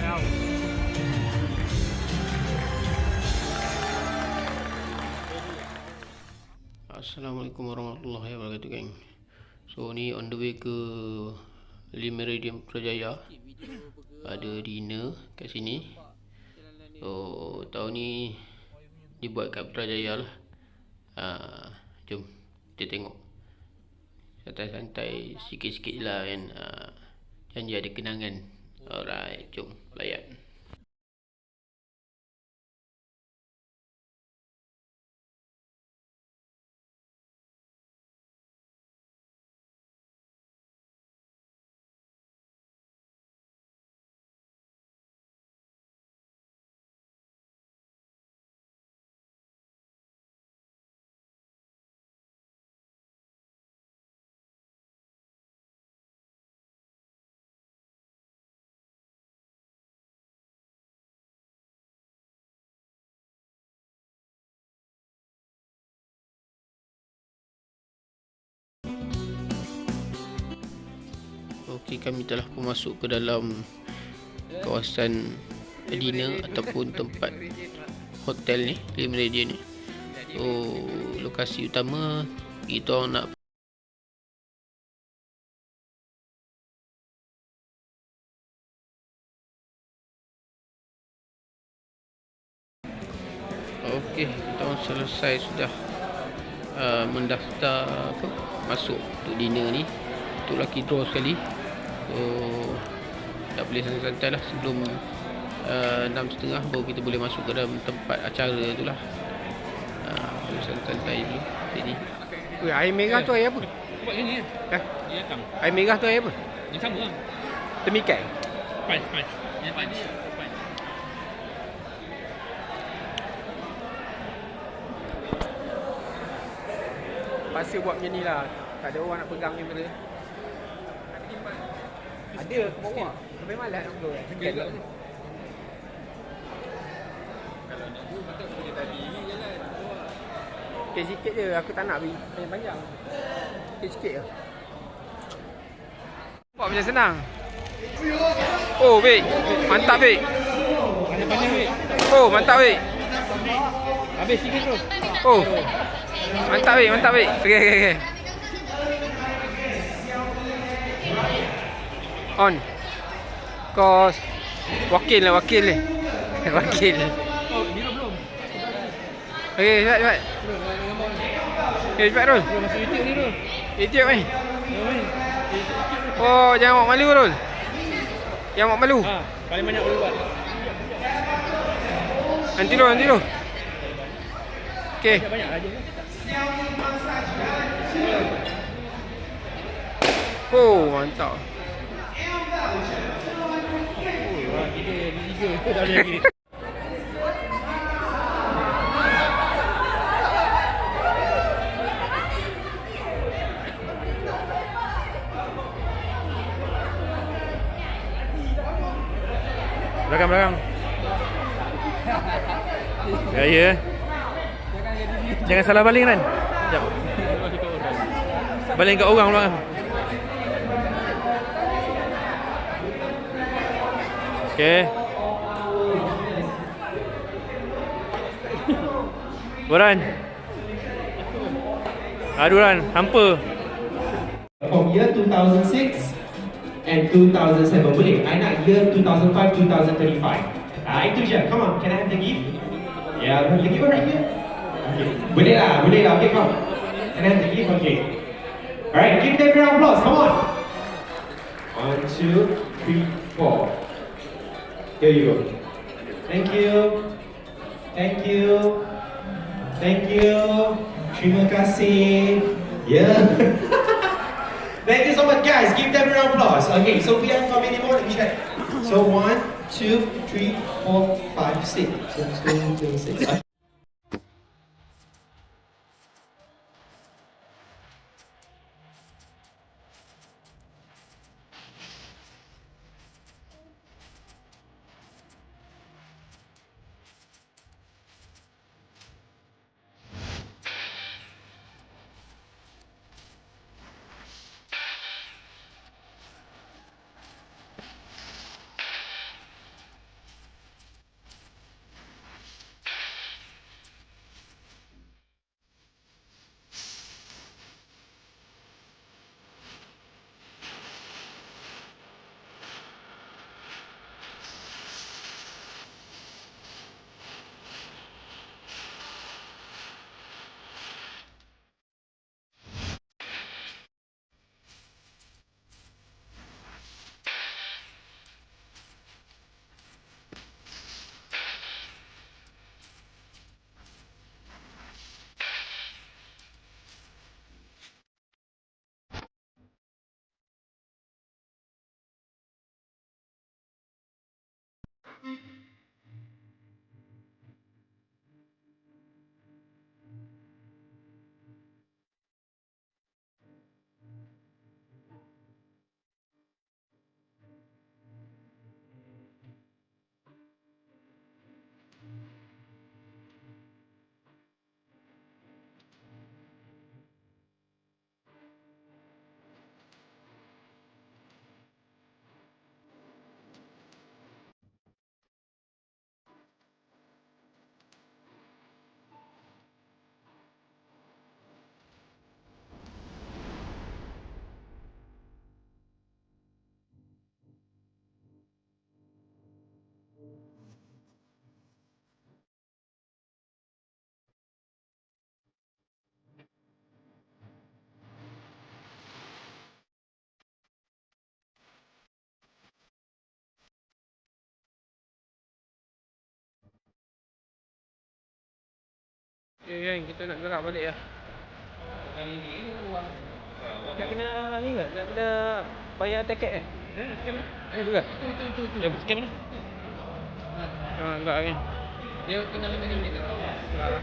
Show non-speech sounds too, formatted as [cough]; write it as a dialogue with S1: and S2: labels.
S1: แล้ว
S2: Assalamualaikum warahmatullahi wabarakatuh geng So ni on the way ke Lim Meridian Putrajaya Ada dinner kat sini So tahun ni Dibuat kat Putrajaya lah uh, Jom kita tengok Santai-santai sikit-sikit je lah kan uh, Janji ada kenangan Alright jom layan Okey kami telah pun masuk ke dalam kawasan dinner ataupun tempat hotel ni Lim Meridian ni. So lokasi utama kita orang nak Okey, kita orang selesai sudah uh, mendaftar apa masuk untuk dinner ni. Untuk lucky draw sekali. So tak boleh santai-santai lah sebelum uh, enam setengah baru kita boleh masuk ke dalam tempat acara tu lah. Uh, santai-santai dulu. Jadi
S1: Ui, air merah tu air apa?
S3: Buat macam ni
S1: Eh?
S3: Dia datang
S1: Air merah tu air apa?
S3: Yang sama lah
S1: Temikai.
S3: Punch, punch Yang Punch
S1: Paksa buat macam ni lah. Tak ada orang nak pegang kamera. Ada ke bawah? Sampai malas nak.
S3: Okey
S1: Scan.
S3: juga Kalau nak go Patut boleh tadi ni jalan
S1: Sikit-sikit je. Aku tak nak beri panjang-panjang. Sikit-sikit je. Nampak macam senang. Oh, Bik. Mantap, Bik.
S3: Pandai-pandai weh
S1: Oh, mantap, Bik.
S3: Habis sikit tu
S1: Oh. Mantap, Bik. Mantap, Bik. Okey, okey, okey. On. Kos. Wakil lah, wakil ni. [laughs] wakil.
S3: Oh, Mira belum
S1: Okey, cepat, cepat. Okey, cepat, Rul.
S3: Masuk YouTube ni tu
S1: YouTube ni.
S3: Belum ni
S1: Oh, jangan buat malu, Rul. Jangan buat malu.
S3: Ha, paling banyak boleh buat
S1: Nanti dulu, nanti dulu. Okey.
S3: Banyak aja
S1: Oh, mantap. Belakang, belakang. Ya, ya. Jangan salah baling kan. Baling kat orang belakang. Okey. Boran. Aduh Ran, hampa.
S4: from year 2006 and 2007 boleh? I nak year 2005 2035 ah itu je. Come on can I have the gift? Yeah the gift right here okay. boleh lah boleh lah. Okay come can I have the gift? Okay. Alright give them round of applause. Come on. One two three four here you go thank you thank you thank you terima kasih yeah [laughs] Thank you so much, guys. Give them a round of applause. Okay, so we have how many more? Let me check. So one, two, three, four, five, six. So two, two, six.
S5: Ya, ya, kita nak gerak balik lah.
S1: Tak kena ni ke? Tak kena bayar tiket eh? Eh, tu ke? Tu, tu, tu. Ya, scam mana?
S5: Ha, gerak kan.
S1: Dia kena 5 minit.
S5: Gerak lah.